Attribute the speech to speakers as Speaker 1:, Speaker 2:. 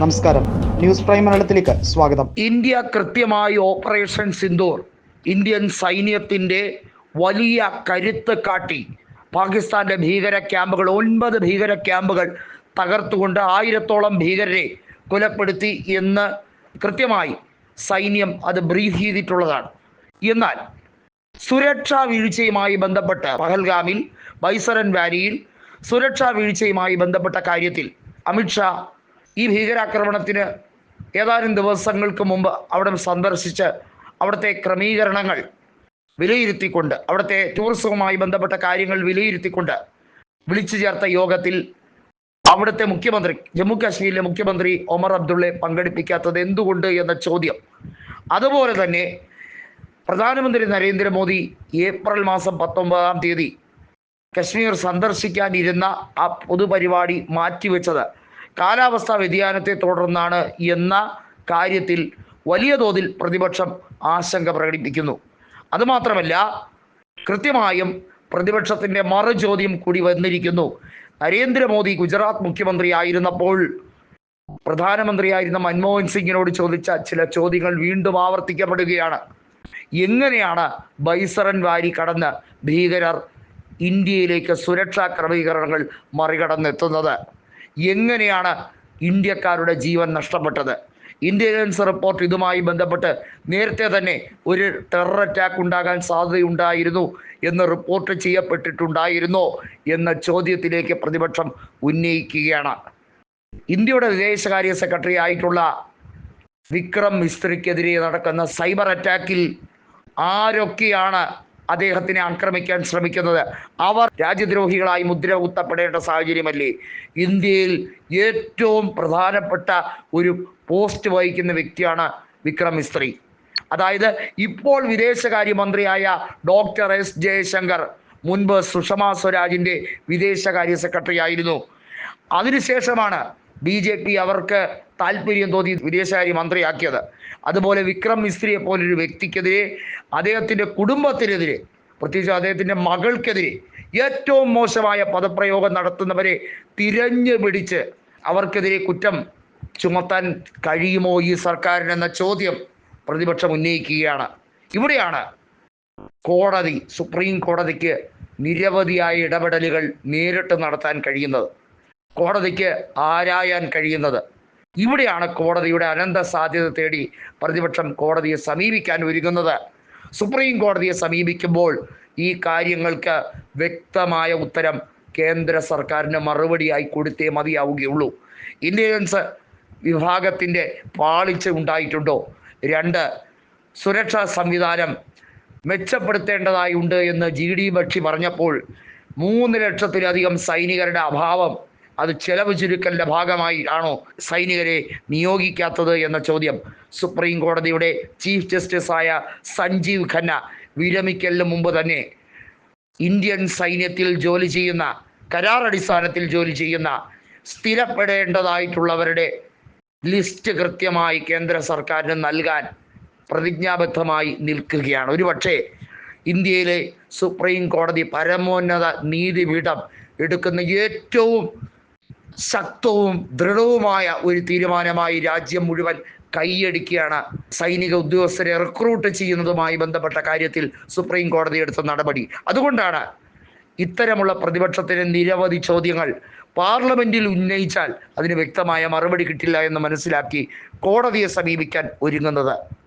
Speaker 1: നമസ്കാരം. News prime മലയാളത്തിലേക്ക് സ്വാഗതം.
Speaker 2: ഇന്ത്യ കൃത്യമായി ഓപ്പറേഷൻ സിന്ദൂർ ഇന്ത്യൻ സൈന്യത്തിന്റെ വലിയ കരുത്ത് കാട്ടി. പാകിസ്ഥാന്റെ ഭീകര ക്യാമ്പുകൾ ഒൻപത് ഭീകര ക്യാമ്പുകൾ തകർത്തുകൊണ്ട് ആയിരത്തോളം ഭീകരരെ കൊലപ്പെടുത്തി എന്ന് കൃത്യമായി സൈന്യം അത് ബ്രീഫ് ചെയ്തിട്ടുള്ളതാണ്. എന്നാൽ സുരക്ഷാ വീഴ്ചയുമായി ബന്ധപ്പെട്ട് പഹൽഗാമിൽ ബൈസറൻ വാലിയിൽ സുരക്ഷാ വീഴ്ചയുമായി ബന്ധപ്പെട്ട കാര്യത്തിൽ അമിത്ഷാ ഈ ഭീകരാക്രമണത്തിന് ഏതാനും ദിവസങ്ങൾക്ക് മുമ്പ് അവിടെ സന്ദർശിച്ച് അവിടുത്തെ ക്രമീകരണങ്ങൾ വിലയിരുത്തിക്കൊണ്ട് അവിടുത്തെ ടൂറിസവുമായി ബന്ധപ്പെട്ട കാര്യങ്ങൾ വിലയിരുത്തിക്കൊണ്ട് വിളിച്ചു ചേർത്ത യോഗത്തിൽ അവിടുത്തെ മുഖ്യമന്ത്രി ജമ്മു കാശ്മീരിലെ മുഖ്യമന്ത്രി ഒമർ അബ്ദുള്ളയെ പങ്കെടുപ്പിക്കാത്തത് എന്തുകൊണ്ട് എന്ന ചോദ്യം. അതുപോലെ തന്നെ പ്രധാനമന്ത്രി നരേന്ദ്രമോദി ഏപ്രിൽ മാസം പത്തൊമ്പതാം തീയതി കശ്മീർ സന്ദർശിക്കാനിരുന്ന ആ പൊതുപരിപാടി മാറ്റിവെച്ചത് കാലാവസ്ഥാ വ്യതിയാനത്തെ തുടർന്നാണ് എന്ന കാര്യത്തിൽ വലിയ തോതിൽ പ്രതിപക്ഷം ആശങ്ക പ്രകടിപ്പിക്കുന്നു. അതുമാത്രമല്ല കൃത്യമായും പ്രതിപക്ഷത്തിന്റെ മറുചോദ്യം കൂടി വന്നിരിക്കുന്നു. നരേന്ദ്രമോദി ഗുജറാത്ത് മുഖ്യമന്ത്രി ആയിരുന്നപ്പോൾ പ്രധാനമന്ത്രിയായിരുന്ന മൻമോഹൻ സിംഗിനോട് ചോദിച്ച ചില ചോദ്യങ്ങൾ വീണ്ടും ആവർത്തിക്കപ്പെടുകയാണ്. എങ്ങനെയാണ് ബൈസറൻ വാരി കടന്ന് ഭീകരർ ഇന്ത്യയിലേക്ക് സുരക്ഷാ ക്രമീകരണങ്ങൾ മറികടന്നെത്തുന്നത്? എങ്ങനെയാണ് ഇന്ത്യക്കാരുടെ ജീവൻ നഷ്ടപ്പെട്ടത്? ഇന്റലിജൻസ് റിപ്പോർട്ട് ഇതുമായി ബന്ധപ്പെട്ട് നേരത്തെ തന്നെ ഒരു ടെറർ അറ്റാക്ക് ഉണ്ടാകാൻ സാധ്യതയുണ്ടായിരുന്നു എന്ന് റിപ്പോർട്ട് ചെയ്യപ്പെട്ടിട്ടുണ്ടായിരുന്നോ എന്ന ചോദ്യത്തിലേക്ക് പ്രതിപക്ഷം ഉന്നയിക്കുകയാണ്. ഇന്ത്യയുടെ വിദേശകാര്യ സെക്രട്ടറി ആയിട്ടുള്ള വിക്രം മിസ്ത്രിക്കെതിരെ നടക്കുന്ന സൈബർ അറ്റാക്കിൽ ആരൊക്കെയാണ് അദ്ദേഹത്തിനെ ആക്രമിക്കാൻ ശ്രമിക്കുന്നത്. അവർ രാജ്യദ്രോഹികളായി മുദ്ര കുത്തപ്പെടേണ്ട സാഹചര്യമല്ലേ? ഇന്ത്യയിൽ ഏറ്റവും പ്രധാനപ്പെട്ട ഒരു പോസ്റ്റ് വഹിക്കുന്ന വ്യക്തിയാണ് വിക്രം മിസ്ത്രി അതായത് ഇപ്പോൾ വിദേശകാര്യമന്ത്രിയായ ഡോക്ടർ എസ് ജയശങ്കർ മുൻപ് സുഷമ സ്വരാജിന്റെ വിദേശകാര്യ സെക്രട്ടറി ആയിരുന്നു അതിനുശേഷമാണ് ബി ജെ പി അവർക്ക് താല്പര്യം തോന്നി വിദേശകാര്യ മന്ത്രിയാക്കിയത്. അതുപോലെ വിക്രം മിസ്ത്രിയെ പോലൊരു വ്യക്തിക്കെതിരെ അദ്ദേഹത്തിന്റെ കുടുംബത്തിനെതിരെ പ്രത്യേകിച്ച് അദ്ദേഹത്തിന്റെ മകൾക്കെതിരെ ഏറ്റവും മോശമായ പദപ്രയോഗം നടത്തുന്നവരെ തിരഞ്ഞു പിടിച്ച് അവർക്കെതിരെ കുറ്റം ചുമത്താൻ കഴിയുമോ ഈ സർക്കാരിനെന്ന ചോദ്യം പ്രതിപക്ഷം ഉന്നയിക്കുകയാണ്. ഇവിടെയാണ് കോടതി സുപ്രീം കോടതിക്ക് നിരവധിയായ ഇടപെടലുകൾ നേരിട്ട് നടത്താൻ കഴിയുന്നത്. കോടതിക്ക് ആരായാൻ കഴിയുന്നത്? ഇവിടെയാണ് കോടതിയുടെ അനന്ത സാധ്യത തേടി പ്രതിപക്ഷം കോടതിയെ സമീപിക്കാൻ ഒരുങ്ങുന്നത്. സുപ്രീം കോടതിയെ സമീപിക്കുമ്പോൾ ഈ കാര്യങ്ങൾക്ക് വ്യക്തമായ ഉത്തരം കേന്ദ്ര സർക്കാരിന് മറുപടിയായി കൊടുത്തേ മതിയാവുകയുള്ളൂ. ഇന്റലിജൻസ് വിഭാഗത്തിന്റെ പാളിച്ച ഉണ്ടായിട്ടുണ്ടോ? രണ്ട് സുരക്ഷാ സംവിധാനം മെച്ചപ്പെടുത്തേണ്ടതായി ഉണ്ട് എന്ന് ജി ഡി ബക്ഷി പറഞ്ഞപ്പോൾ മൂന്ന് ലക്ഷത്തിലധികം സൈനികരുടെ അഭാവം അത് ചെലവ് ചുരുക്കലിന്റെ ഭാഗമായി ആണോ സൈനികരെ നിയോഗിക്കാത്തത് എന്ന ചോദ്യം. സുപ്രീം കോടതിയുടെ ചീഫ് ജസ്റ്റിസായ സഞ്ജീവ് ഖന്ന വിരമിക്കലിന് മുമ്പ് തന്നെ ഇന്ത്യൻ സൈന്യത്തിൽ ജോലി ചെയ്യുന്ന കരാറടിസ്ഥാനത്തിൽ ജോലി ചെയ്യുന്ന സ്ഥിരപ്പെടേണ്ടതായിട്ടുള്ളവരുടെ ലിസ്റ്റ് കൃത്യമായി കേന്ദ്ര സർക്കാരിന് നൽകാൻ പ്രതിജ്ഞാബദ്ധമായി നിൽക്കുകയാണ്. ഒരുപക്ഷെ ഇന്ത്യയിലെ സുപ്രീം കോടതി പരമോന്നത നീതിപീഠം എടുക്കുന്ന ഏറ്റവും ശക്തവും ദൃഢവുമായ ഒരു തീരുമാനമായി രാജ്യം മുഴുവൻ കൈയടിക്കുകയാണ്. സൈനിക ഉദ്യോഗസ്ഥരെ റിക്രൂട്ട് ചെയ്യുന്നതുമായി ബന്ധപ്പെട്ട കാര്യത്തിൽ സുപ്രീം കോടതി എടുത്ത നടപടി. അതുകൊണ്ടാണ് ഇത്തരമുള്ള പ്രതിപക്ഷത്തിന് നിരവധി ചോദ്യങ്ങൾ പാർലമെന്റിൽ ഉന്നയിച്ചാൽ അതിന് വ്യക്തമായ മറുപടി കിട്ടില്ല എന്ന് മനസ്സിലാക്കി കോടതിയെ സമീപിക്കാൻ ഒരുങ്ങുന്നത്.